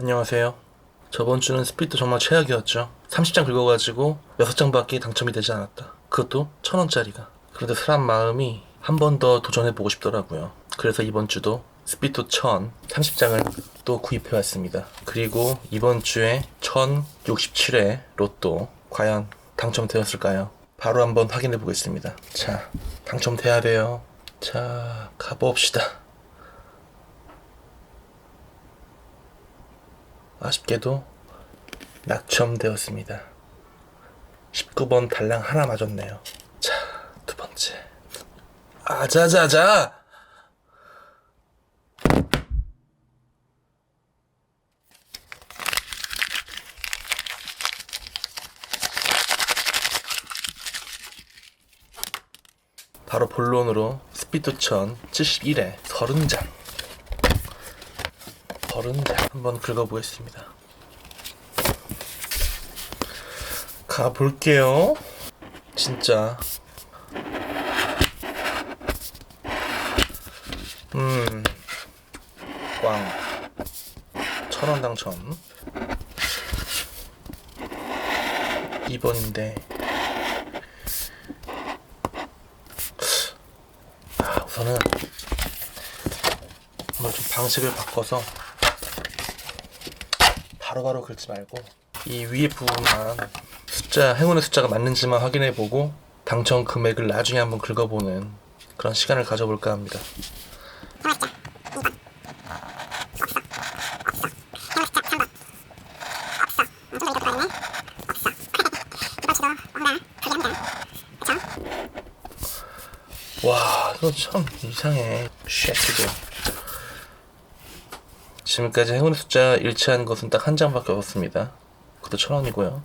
안녕하세요. 저번 주는 스피드 정말 최악이었죠. 30장 긁어가지고 6장밖에 당첨이 되지 않았다. 그것도 1000원짜리가. 그런데 사람 마음이 한 번 더 도전해보고 싶더라고요. 그래서 이번 주도 스피드 1000 30장을 또 구입해왔습니다. 그리고 이번 주에 1067회 로또 과연 당첨되었을까요? 바로 한번 확인해 보겠습니다. 자, 당첨돼야 돼요. 자, 가봅시다. 아쉽게도 낙첨되었습니다. 19번 달랑 하나 맞았네요. 자, 두 번째. 아자자자! 바로 본론으로 스피드 1000 71회 30장 30장 한번 긁어보겠습니다. 가볼게요. 진짜. 음, 꽝. 천원 당첨. 2번인데. 아, 우선은 좀 방식을 바꿔서 바로바로 긁지 말고 이 위에 부분만 숫자 행운의 숫자가 맞는지만 확인해보고 당첨 금액을 나중에 한번 긁어보는 그런 시간을 가져볼까 합니다. 와, 이거 참 이상해. 쉐트들. 지금까지 행운의 숫자 일치한 것은 딱 한 장밖에 없었습니다. 그것도 천 원이고요.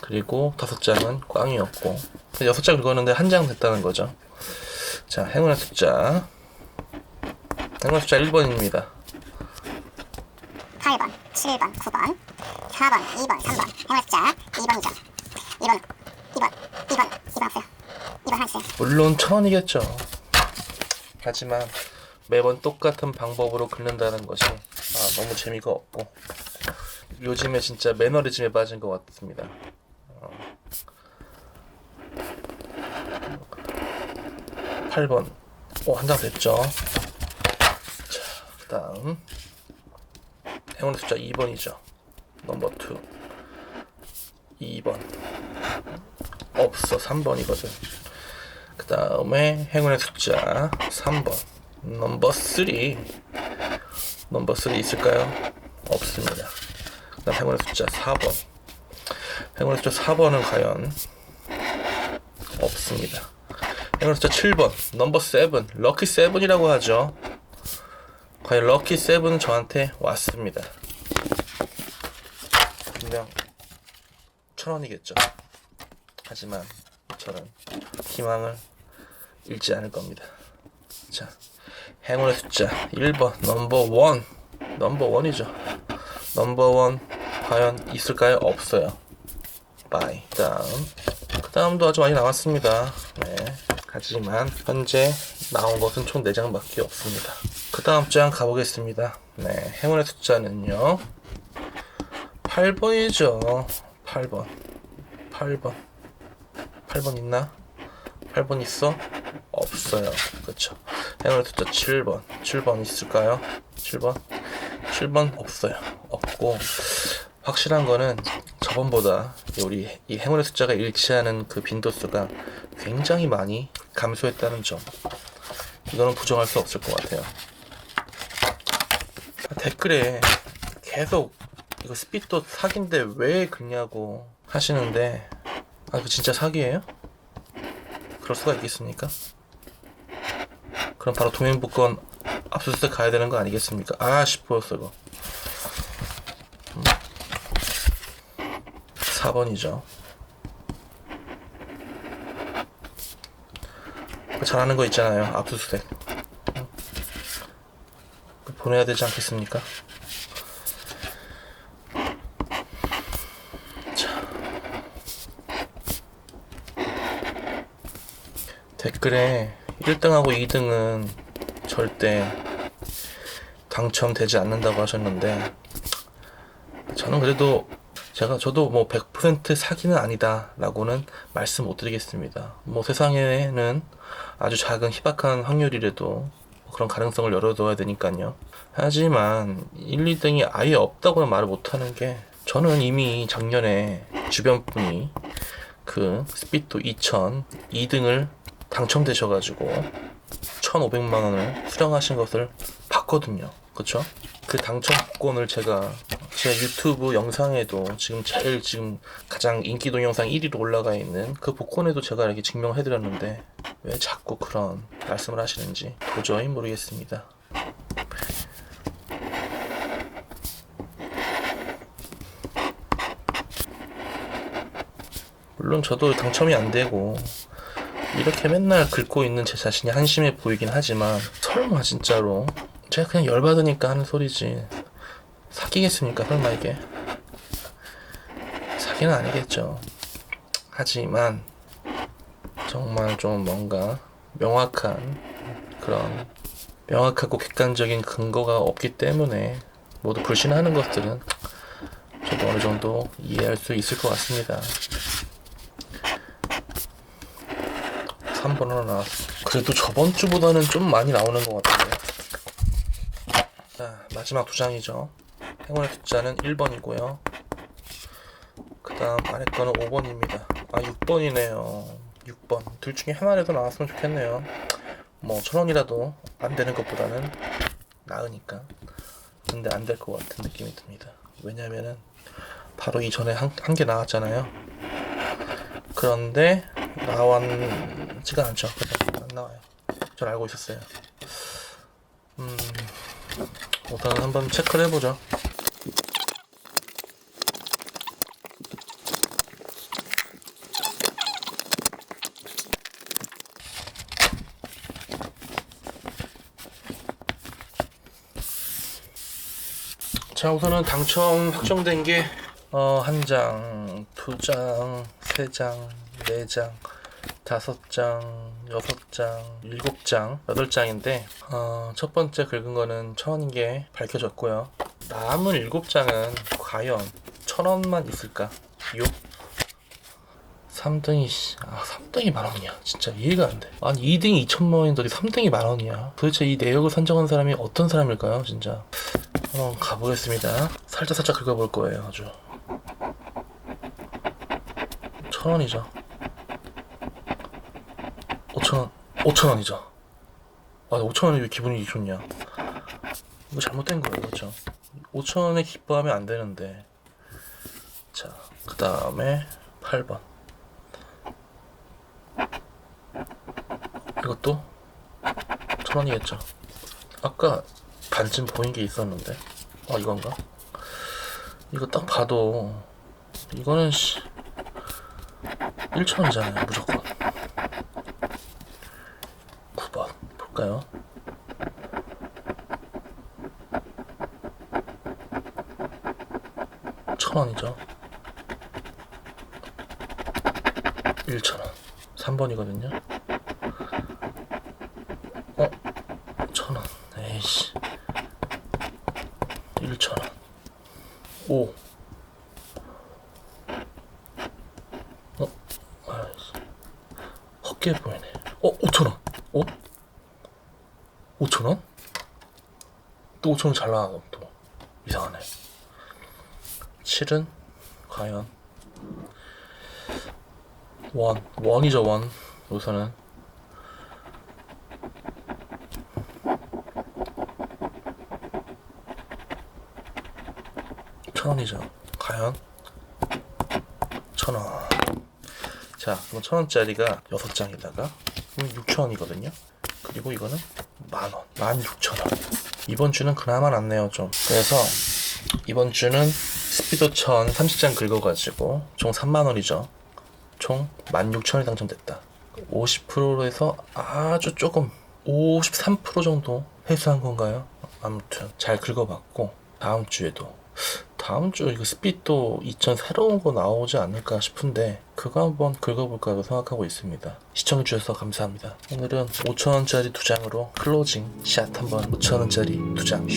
그리고 다섯 장은 꽝이었고, 여섯 장 긁었는데 한 장 됐다는 거죠. 자, 행운의 숫자. 행운의 숫자 1번입니다. 8번, 7번, 9번, 4번, 2번, 3번, 행월자 2번이죠. 2번, 2번, 2번, 2번 없어요. 2번 하나 주세요. 물론 천 원이겠죠. 하지만 매번 똑같은 방법으로 긁는다는 것이 아, 너무 재미가 없고 요즘에 진짜 매너리즘에 빠진 것 같습니다. 어. 8번 오, 한 장 됐죠. 자, 그 다음 행운의 숫자 2번이죠. 넘버 2 2번 없어 3번이거든. 그 다음에 행운의 숫자 3번 넘버 3 넘버 3 있을까요? 없습니다. 그 다음 행운의 숫자 4번. 행운의 숫자 4번은 과연 없습니다. 행운의 숫자 7번 넘버 7 럭키 7이라고 하죠. 과연 럭키 7은 저한테 왔습니다. 분명 천 원이겠죠. 하지만 저는 희망을 잃지 않을 겁니다. 자, 행운의 숫자 1번 넘버 원 넘버 원이죠. 넘버 원 과연 있을까요? 없어요. 바이. 다음 그 다음도 아주 많이 남았습니다. 네. 하지만 현재 나온 것은 총 4장 밖에 없습니다. 그 다음 장 가보겠습니다. 네, 행운의 숫자는요. 8번이죠. 8번. 8번. 8번 있나? 8번 있어? 없어요. 그쵸. 행운의 숫자 7번. 7번 있을까요? 7번? 7번 없어요. 없고, 확실한 거는 저번보다 우리 이 행운의 숫자가 일치하는 그 빈도수가 굉장히 많이 감소했다는 점. 이거는 부정할 수 없을 것 같아요. 아, 댓글에 계속 이거 스피드 사기인데 왜 긁냐고 하시는데, 아, 이거 진짜 사기예요? 그럴 수가 있겠습니까? 그럼 바로 동행복권 압수수색 가야 되는 거 아니겠습니까? 아, 10%였어, 이거. 음. 4번이죠. 잘하는 거 있잖아요. 압수수색. 음. 보내야 되지 않겠습니까? 댓글에 1등하고 2등은 절대 당첨되지 않는다고 하셨는데 저는 그래도 제가 저도 뭐 100% 사기는 아니다라고는 말씀 못 드리겠습니다. 뭐 세상에는 아주 작은 희박한 확률이라도 그런 가능성을 열어둬야 되니까요. 하지만 1, 2등이 아예 없다고는 말을 못하는 게 저는 이미 작년에 주변 분이 그 스피또 2000 2등을 당첨되셔가지고 1,500만 원을 수령하신 것을 봤거든요. 그쵸? 그 당첨 복권을 제가 제 유튜브 영상에도 지금 제일 지금 가장 인기 동영상 1위로 올라가 있는 그 복권에도 제가 이렇게 증명해드렸는데 왜 자꾸 그런 말씀을 하시는지 도저히 모르겠습니다. 물론 저도 당첨이 안 되고 이렇게 맨날 긁고 있는 제 자신이 한심해 보이긴 하지만 설마 진짜로? 제가 그냥 열받으니까 하는 소리지. 사기겠습니까 설마 이게? 사기는 아니겠죠. 하지만 정말 좀 뭔가 명확한 그런 명확하고 객관적인 근거가 없기 때문에 모두 불신하는 것들은 저도 어느 정도 이해할 수 있을 것 같습니다 3번으로 나왔어. 그래도 저번 주보다는 좀 많이 나오는 것 같은데. 자, 마지막 두 장이죠. 행운의 숫자는 1번이고요. 그 다음 아래 거는 5번입니다. 아, 6번이네요. 6번. 둘 중에 하나라도 나왔으면 좋겠네요. 뭐, 천 원이라도 안 되는 것보다는 나으니까. 근데 안 될 것 같은 느낌이 듭니다. 왜냐면은, 바로 이전에 한, 한개 나왔잖아요. 그런데, 나왔지가 않죠. 안 나와요. 전 알고 있었어요. 음, 우선 한번 체크를 해보죠. 자, 우선은 당첨 확정된 게, 어, 한 장, 두 장, 세 장, 네 장, 다섯 장, 여섯 장, 일곱 장, 여덟 장인데, 어, 첫 번째 긁은 거는 천 원인 게 밝혀졌고요. 남은 일곱 장은 과연 천 원만 있을까? 요? 3등이, 아, 3등이 만 원이야. 진짜 이해가 안 돼. 아니, 2등이 2천만 원인데 3등이 만 원이야. 도대체 이 내역을 선정한 사람이 어떤 사람일까요, 진짜? 한번 가보겠습니다. 살짝 살짝 긁어볼 거예요, 아주. 천 원이죠. 5천원 5천 원이죠. 아 5천 원이 왜 기분이 좋냐? 이거 잘못된 거예요 그렇죠? 5천 원에 기뻐하면 안 되는데. 자 그 다음에 8번. 이것도 천 원이겠죠? 아까 반쯤 보인 게 있었는데. 아 이건가? 이거 딱 봐도 이거는 씨 1천 원이잖아요 무조건 9번 볼까요? 천 원이죠. 1천 원. 3번이거든요. 어? 천 원. 에이씨. 1천 원. 5. 어? 아이씨. 헛게 보이네. 어? 5천 원. 어? 5천원? 또 5천원 잘 나가고 또. 이상하네. 7은 과연? 원. 원이죠 원. 우선은 천원이죠. 과연? 천원. 자 그럼 천원짜리가 6장에다가 6천원이거든요. 그리고 이거는 만원, 만 육천 원. 이번 주는 그나마 낫네요, 좀. 그래서 이번 주는 스피드 천 30장 긁어가지고 총 3만 원이죠. 총 16,000원이 당첨됐다. 50%에서 아주 조금 53% 정도 회수한 건가요? 아무튼 잘 긁어봤고 다음 주에도 다음 주 이거 스피도 2000 새로운 거 나오지 않을까 싶은데 그거 한번 긁어볼까 생각하고 있습니다. 시청해주셔서 감사합니다. 오늘은 5천원짜리 두 장으로 클로징 샷 한번 5천원짜리 두 장.